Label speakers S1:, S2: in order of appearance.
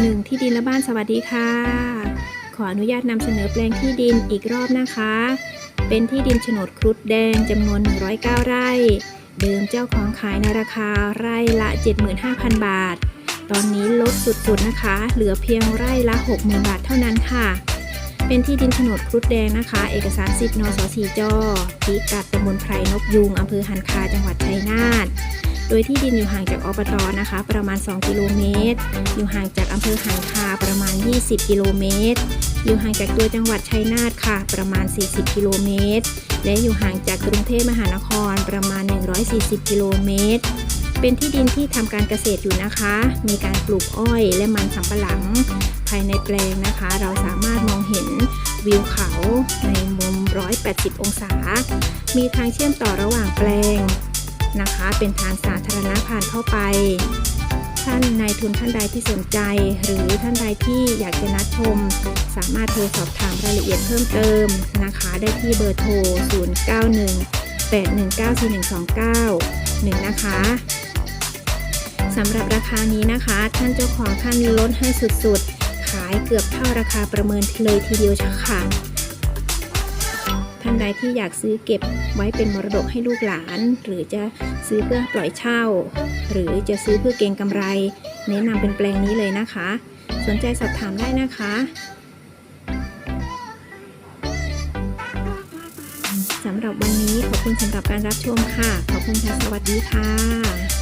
S1: หนึ่งที่ดินและบ้านสวัสดีค่ะ ขออนุญาตนำเสนอแปลงที่ดินอีกรอบนะคะ เป็นที่ดินโฉนดครุฑแดงจำนวน 109 ไร่ เดิมเจ้าของขายในราคาไร่ละ 75,000 บาท ตอนนี้ลดสุดๆนะคะ เหลือเพียงไร่ละ 60,000 บาทเท่านั้นค่ะ เป็นที่ดินโฉนดครุฑแดงนะคะ เอกสารสิทธิ์นสสีจอพิกัดตำบลไพรนกยูงอำเภอหันคาจังหวัดชัยนาทโดยที่ดินอยู่ห่างจากอบตนะคะ ประมาณ 2 กิโลเมตร อยู่ห่างจากอำเภอหันคาประมาณ 20 กิโลเมตร อยู่ห่างจากตัวจังหวัดชัยนาทค่ะ ประมาณ 40 กิโลเมตร และอยู่ห่างจากกรุงเทพมหานครประมาณ 140 กิโลเมตร เป็นที่ดินที่ทำการเกษตรอยู่นะคะ มีการปลูกอ้อยและมันสำปะหลัง ภายในแปลงนะคะ เราสามารถมองเห็นวิวเขาในมุม 180 องศา มีทางเชื่อมต่อระหว่างแปลงนะคะ เป็นทางสาธารณะผ่านเข้าไป ท่านนายทุนท่านใดที่สนใจ หรือท่านใดที่อยากจะนัดชม สามารถโทรสอบถามรายละเอียดเพิ่มเติมนะคะ ได้ที่เบอร์โทร 091 8194129 1 นะคะสำหรับราคานี้นะคะ ท่านเจ้าของท่านลดให้สุดๆ ขายเกือบเท่าราคาประเมินเลยทีเดียวค่ะ ท่านใดที่อยากซื้อเก็บไว้เป็นมรดกให้ลูกหลาน หรือจะซื้อเพื่อปล่อยเช่า หรือจะซื้อเพื่อเก็งกำไร แนะนำเป็นแปลงนี้เลยนะคะ สนใจสอบถามได้นะคะสำหรับวันนี้ขอบคุณสำหรับการรับชมค่ะ ขอบคุณค่ะ สวัสดีค่ะ